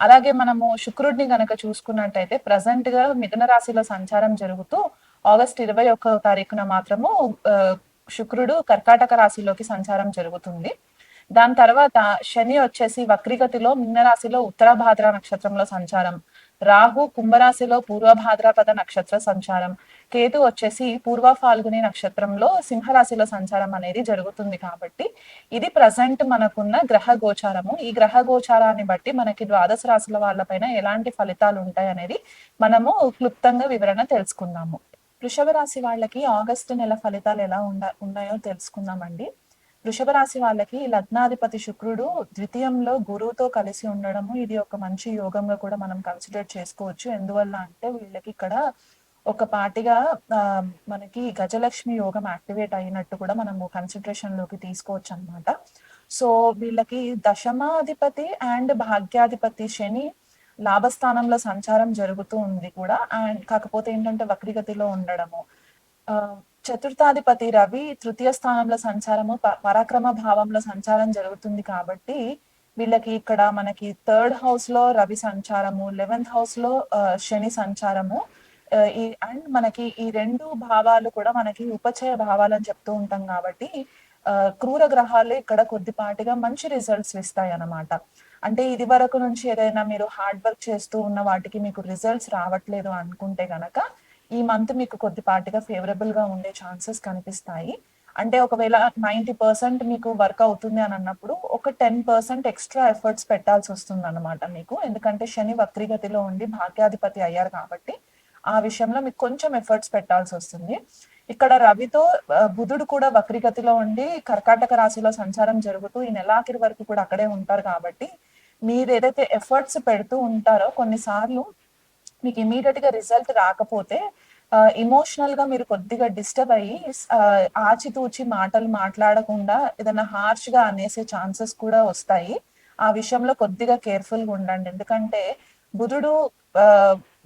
అలాగే మనము శుక్రుడిని గనక చూసుకున్నట్టయితే ప్రజెంట్గా మిథున రాశిలో సంచారం జరుగుతూ ఆగస్ట్ ఇరవై ఒక్క తారీఖున మాత్రము శుక్రుడు కర్కాటక రాశిలోకి సంచారం జరుగుతుంది. దాని తర్వాత శని వచ్చేసి వక్రిగతిలో మిథున రాశిలో ఉత్తరాభాద్ర నక్షత్రంలో సంచారం రాహు కుంభరాశిలో పూర్వభాద్రపద నక్షత్ర సంచారం. కేతు వచ్చేసి పూర్వ ఫాల్గుని నక్షత్రంలో సింహరాశిలో సంచారం అనేది జరుగుతుంది కాబట్టి ఇది ప్రజెంట్ మనకున్న గ్రహ గోచారము. ఈ గ్రహ గోచారాన్ని బట్టి మనకి ద్వాదశ రాశుల వాళ్ళపైన ఎలాంటి ఫలితాలు ఉంటాయి అనేది మనము క్లుప్తంగా వివరణ తెలుసుకుందాము. వృషభ రాశి వాళ్ళకి ఆగస్టు నెల ఫలితాలు ఎలా ఉండ ఉన్నాయో తెలుసుకుందామండి. వృషభ రాశి వాళ్ళకి లగ్నాధిపతి శుక్రుడు ద్వితీయంలో గురువుతో కలిసి ఉండడము ఇది ఒక మంచి యోగంగా కూడా మనం కన్సిడర్ చేసుకోవచ్చు. ఎందువల్ల అంటే వీళ్ళకి ఇక్కడ ఒక పాటిగా ఆ, మనకి గజలక్ష్మి యోగం యాక్టివేట్ అయినట్టు కూడా మనము కన్సిడరేషన్లోకి తీసుకోవచ్చు అన్నమాట. సో వీళ్ళకి దశమాధిపతి అండ్ భాగ్యాధిపతి శని లాభస్థానంలో సంచారం జరుగుతూ ఉంది కూడా. అండ్ కాకపోతే ఏంటంటే వక్రిగతిలో ఉండడము. ఆ, చతుర్థాధిపతి రవి తృతీయ స్థానంలో సంచారము పరాక్రమ భావంలో సంచారం జరుగుతుంది కాబట్టి వీళ్ళకి ఇక్కడ మనకి థర్డ్ హౌస్లో రవి సంచారము లెవెన్త్ హౌస్లో ఆ, శని సంచారము ఈ అండ్ మనకి ఈ రెండు భావాలు కూడా మనకి ఉపచయ భావాలు అని చెప్తూ ఉంటాం కాబట్టి ఆ, క్రూర గ్రహాలు ఇక్కడ కొద్దిపాటిగా మంచి రిజల్ట్స్ ఇస్తాయి అన్నమాట అంటే ఇది వరకు నుంచి ఏదైనా మీరు హార్డ్ వర్క్ చేస్తూ ఉన్న వాటికి మీకు రిజల్ట్స్ రావట్లేదు అనుకుంటే గనక ఈ మంత్ మీకు కొద్దిపాటిగా ఫేవరబుల్గా ఉండే ఛాన్సెస్ కనిపిస్తాయి. అంటే ఒకవేళ నైంటీ పర్సెంట్ మీకు వర్క్ అవుతుంది అని అన్నప్పుడు ఒక టెన్ పర్సెంట్ ఎక్స్ట్రా ఎఫర్ట్స్ పెట్టాల్సి వస్తుంది అనమాట మీకు. ఎందుకంటే శని వక్రిగతిలో ఉండి భాగ్యాధిపతి అయ్యారు కాబట్టి ఆ విషయంలో మీకు కొంచెం ఎఫర్ట్స్ పెట్టాల్సి వస్తుంది. ఇక్కడ రవితో బుధుడు కూడా వక్రిగతిలో ఉండి కర్కాటక రాశిలో సంచారం జరుగుతూ ఈ నెలాఖరి వరకు కూడా అక్కడే ఉంటారు కాబట్టి మీరు ఏదైతే ఎఫర్ట్స్ పెడుతూ ఉంటారో కొన్నిసార్లు మీకు ఇమీడియట్గా రిజల్ట్ రాకపోతే ఇమోషనల్గా మీరు కొద్దిగా డిస్టర్బ్ అయ్యి ఆచితూచి మాటలు మాట్లాడకుండా ఏదైనా హార్ష్గా అనేసే ఛాన్సెస్ కూడా వస్తాయి. ఆ విషయంలో కొద్దిగా కేర్ఫుల్గా ఉండండి. ఎందుకంటే బుధుడు ఆ,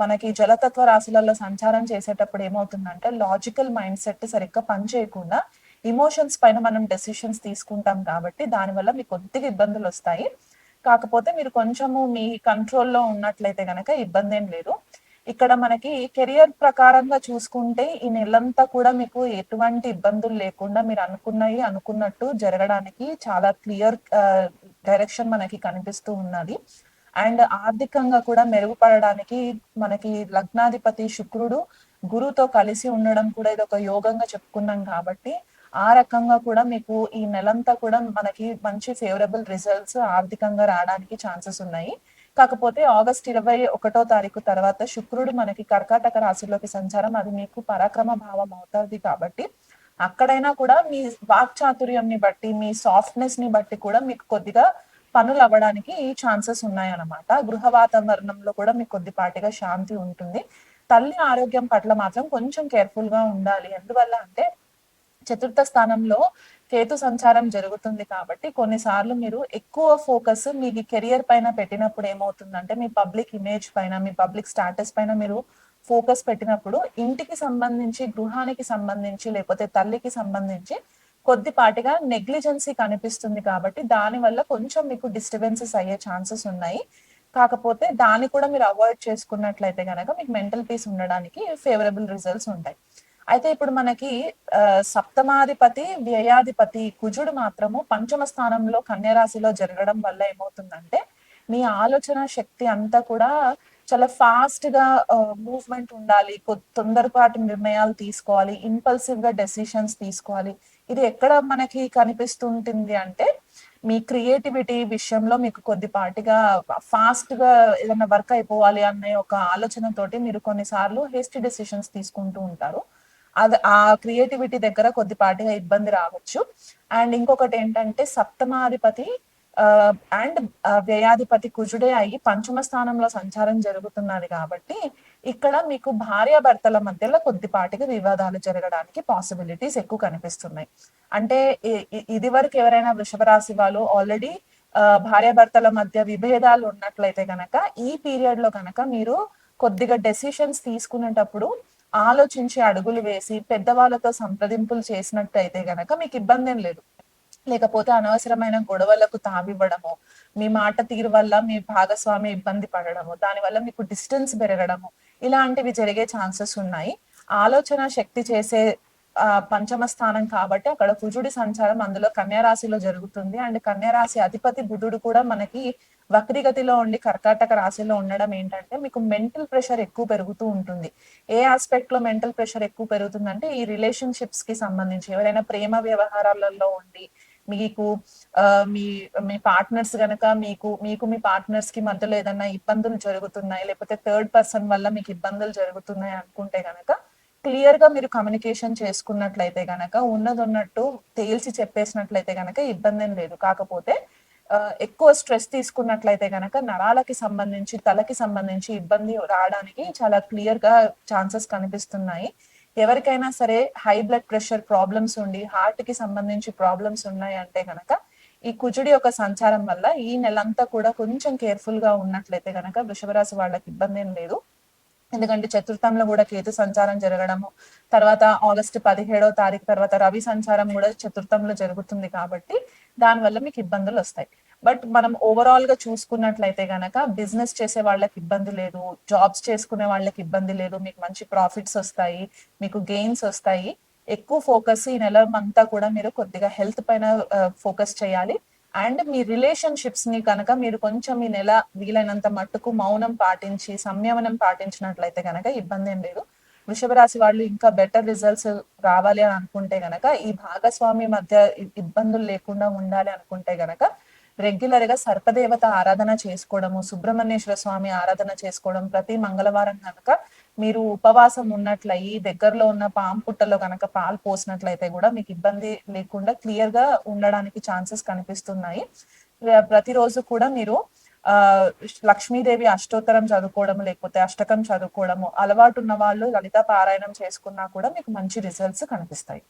మనకి జలతత్వ రాశులలో సంచారం చేసేటప్పుడు ఏమవుతుందంటే లాజికల్ మైండ్ సెట్ సరిగ్గా పనిచేయకుండా ఇమోషన్స్ పైన మనం డెసిషన్స్ తీసుకుంటాం కాబట్టి దానివల్ల మీకు కొద్దిగా ఇబ్బందులు వస్తాయి. కాకపోతే మీరు కొంచెము మీ కంట్రోల్లో ఉన్నట్లయితే కనుక ఇబ్బంది ఏం లేదు. ఇక్కడ మనకి కెరియర్ ప్రకారంగా చూసుకుంటే ఈ నెలంతా కూడా మీకు ఎటువంటి ఇబ్బందులు లేకుండా మీరు అనుకున్నవి అనుకున్నట్టు జరగడానికి చాలా క్లియర్ డైరెక్షన్ మనకి కనిపిస్తూ ఉన్నది. అండ్ ఆర్థికంగా కూడా మెరుగుపడడానికి మనకి లగ్నాధిపతి శుక్రుడు గురుతో కలిసి ఉండడం కూడా ఇది ఒక యోగంగా చెప్పుకున్నాం కాబట్టి ఆ రకంగా కూడా మీకు ఈ నెలంతా కూడా మనకి మంచి ఫేవరబుల్ రిజల్ట్స్ ఆర్థికంగా రావడానికి ఛాన్సెస్ ఉన్నాయి. కాకపోతే ఆగస్ట్ ఇరవై ఒకటో తారీఖు తర్వాత శుక్రుడు మనకి కర్కాటక రాశిలోకి సంచారం అది మీకు పరాక్రమ భావం అవుతుంది కాబట్టి అక్కడైనా కూడా మీ వాక్చాతుర్యంని బట్టి మీ సాఫ్ట్నెస్ని బట్టి కూడా మీకు కొద్దిగా పనులు అవ్వడానికి ఈ ఛాన్సెస్ ఉన్నాయన్నమాట. గృహ వాతావరణంలో కూడా మీకు కొద్దిపాటిగా శాంతి ఉంటుంది. తల్లి ఆరోగ్యం పట్ల మాత్రం కొంచెం కేర్ఫుల్గా ఉండాలి. ఎందువల్ల అంటే చతుర్థ స్థానంలో కేతు సంచారం జరుగుతుంది కాబట్టి కొన్నిసార్లు మీరు ఎక్కువ ఫోకస్ మీ కెరియర్ పైన పెట్టినప్పుడు ఏమవుతుందంటే మీ పబ్లిక్ ఇమేజ్ పైన మీ పబ్లిక్ స్టాటస్ పైన మీరు ఫోకస్ పెట్టినప్పుడు ఇంటికి సంబంధించి గృహానికి సంబంధించి లేకపోతే తల్లికి సంబంధించి కొద్దిపాటిగా నెగ్లిజెన్సీ కనిపిస్తుంది కాబట్టి దాని వల్ల కొంచెం మీకు డిస్టర్బెన్సెస్ అయ్యే ఛాన్సెస్ ఉన్నాయి. కాకపోతే దాన్ని కూడా మీరు అవాయిడ్ చేసుకున్నట్లయితే కనుక మీకు మెంటల్ పీస్ ఉండడానికి ఫేవరబుల్ రిజల్ట్స్ ఉంటాయి. అయితే ఇప్పుడు మనకి సప్తమాధిపతి వ్యయాధిపతి కుజుడు మాత్రము పంచమ స్థానంలో కన్యరాశిలో జరగడం వల్ల ఏమవుతుందంటే మీ ఆలోచన శక్తి అంతా కూడా చాలా ఫాస్ట్గా మూవ్మెంట్ ఉండాలి. తొందరపాటు నిర్ణయాలు తీసుకోవాలి. ఇంపల్సివ్గా డెసిషన్స్ తీసుకోవాలి. ఇది ఎక్కడ మనకి కనిపిస్తుంటుంది అంటే మీ క్రియేటివిటీ విషయంలో మీకు కొద్దిపాటిగా ఫాస్ట్గా ఏదైనా వర్క్ అయిపోవాలి అనే ఒక ఆలోచనతోటి మీరు కొన్నిసార్లు హేస్టీ డెసిషన్స్ తీసుకుంటూ ఉంటారు. అది ఆ క్రియేటివిటీ దగ్గర కొద్దిపాటిగా ఇబ్బంది రావచ్చు. అండ్ ఇంకొకటి ఏంటంటే సప్తమాధిపతి అండ్ వ్యయాధిపతి కుజుడే అయ్యి పంచమ స్థానంలో సంచారం జరుగుతున్నది కాబట్టి ఇక్కడ మీకు భార్యాభర్తల మధ్యలో కొద్దిపాటిగా వివాదాలు జరగడానికి పాసిబిలిటీస్ ఎక్కువ కనిపిస్తున్నాయి. అంటే ఇది వరకు ఎవరైనా వృషభ రాశి వాళ్ళు ఆల్రెడీ భార్యాభర్తల మధ్య విభేదాలు ఉన్నట్లయితే గనక ఈ పీరియడ్లో గనక మీరు కొద్దిగా డెసిషన్స్ తీసుకునేటప్పుడు ఆలోచించి అడుగులు వేసి పెద్దవాళ్ళతో సంప్రదింపులు చేసినట్టయితే గనక మీకు ఇబ్బంది ఏం లేదు. లేకపోతే అనవసరమైన గొడవలకు తావివ్వడము మీ మాట తీరు వల్ల మీ భాగస్వామి ఇబ్బంది పడడము దానివల్ల మీకు డిస్టెన్స్ పెరగడము ఇలాంటివి జరిగే ఛాన్సెస్ ఉన్నాయి. ఆలోచన శక్తి చేసే పంచమ స్థానం కాబట్టి అక్కడ కుజుడి సంచారం అందులో కన్యారాశిలో జరుగుతుంది. అండ్ కన్యారాశి అధిపతి బుధుడు కూడా మనకి వక్రిగతిలో ఉండి కర్కాటక రాశిలో ఉండడం ఏంటంటే మీకు మెంటల్ ప్రెషర్ ఎక్కువ పెరుగుతూ ఉంటుంది. ఏ ఆస్పెక్ట్లో మెంటల్ ప్రెషర్ ఎక్కువ పెరుగుతుందంటే ఈ రిలేషన్షిప్స్కి సంబంధించి ఎవరైనా ప్రేమ వ్యవహారాలలో ఉండి మీకు మీ మీ పార్ట్నర్స్ గనక మీకు మీకు మీ పార్ట్నర్స్కి మధ్యలో ఏదైనా ఇబ్బందులు జరుగుతున్నాయి లేకపోతే థర్డ్ పర్సన్ వల్ల మీకు ఇబ్బందులు జరుగుతున్నాయి అనుకుంటే గనక క్లియర్గా మీరు కమ్యూనికేషన్ చేసుకున్నట్లయితే గనక ఉన్నది ఉన్నట్టు తేల్చి చెప్పేసినట్లయితే గనక ఇబ్బంది ఏం లేదు. కాకపోతే ఎక్కువ స్ట్రెస్ తీసుకున్నట్లయితే గనక నరాలకి సంబంధించి తలకి సంబంధించి ఇబ్బంది రావడానికి చాలా క్లియర్గా ఛాన్సెస్ కనిపిస్తున్నాయి. ఎవరికైనా సరే హై బ్లడ్ ప్రెషర్ ప్రాబ్లమ్స్ ఉండి హార్ట్కి సంబంధించి ప్రాబ్లమ్స్ ఉన్నాయి అంటే గనక ఈ కుజుడి యొక్క సంచారం వల్ల ఈ నెలంతా కూడా కొంచెం కేర్ఫుల్గా ఉన్నట్లయితే గనక వృషభరాశి వాళ్ళకి ఇబ్బంది ఏం లేదు. ఎందుకంటే చతుర్థంలో కూడా కేతు సంచారం జరగడము తర్వాత ఆగస్టు పదిహేడో తారీఖు తర్వాత రవి సంచారం కూడా చతుర్థంలో జరుగుతుంది కాబట్టి దానివల్ల మీకు ఇబ్బందులు వస్తాయి. బట్ మనం ఓవరాల్గా చూసుకున్నట్లయితే గనక బిజినెస్ చేసే వాళ్ళకి ఇబ్బంది లేదు జాబ్స్ చేసుకునే వాళ్ళకి ఇబ్బంది లేదు మీకు మంచి ప్రాఫిట్స్ వస్తాయి మీకు గెయిన్స్ వస్తాయి. ఎక్కువ ఫోకస్ ఈ నెల అంతా కూడా మీరు కొద్దిగా హెల్త్ పైన ఫోకస్ చేయాలి. అండ్ మీ రిలేషన్షిప్స్ని కనుక మీరు కొంచెం ఈ నెల వీలైనంత మట్టుకు మౌనం పాటించి సంయమనం పాటించినట్లయితే కనుక ఇబ్బంది ఏం లేదు. వృషభ రాశి వాళ్ళు ఇంకా బెటర్ రిజల్ట్స్ రావాలి అని అనుకుంటే గనక ఈ భాగస్వామి మధ్య ఇబ్బందులు లేకుండా ఉండాలి అనుకుంటే గనక రెగ్యులర్గా సర్పదేవత ఆరాధన చేసుకోవడము సుబ్రహ్మణ్యేశ్వర స్వామి ఆరాధన చేసుకోవడం ప్రతి మంగళవారం కనుక మీరు ఉపవాసం ఉన్నట్లయి దగ్గరలో ఉన్న పాము పుట్టలో కనుక పాలు పోసినట్లయితే కూడా మీకు ఇబ్బంది లేకుండా క్లియర్గా ఉండడానికి ఛాన్సెస్ కనిపిస్తున్నాయి. ప్రతిరోజు కూడా మీరు ఆ లక్ష్మీదేవి అష్టోత్తరం చదువుకోవడం లేకపోతే అష్టకం చదువుకోవడము అలవాటు ఉన్న వాళ్ళు లలిత పారాయణం చేసుకున్నా కూడా మీకు మంచి రిజల్ట్స్ కనిపిస్తాయి.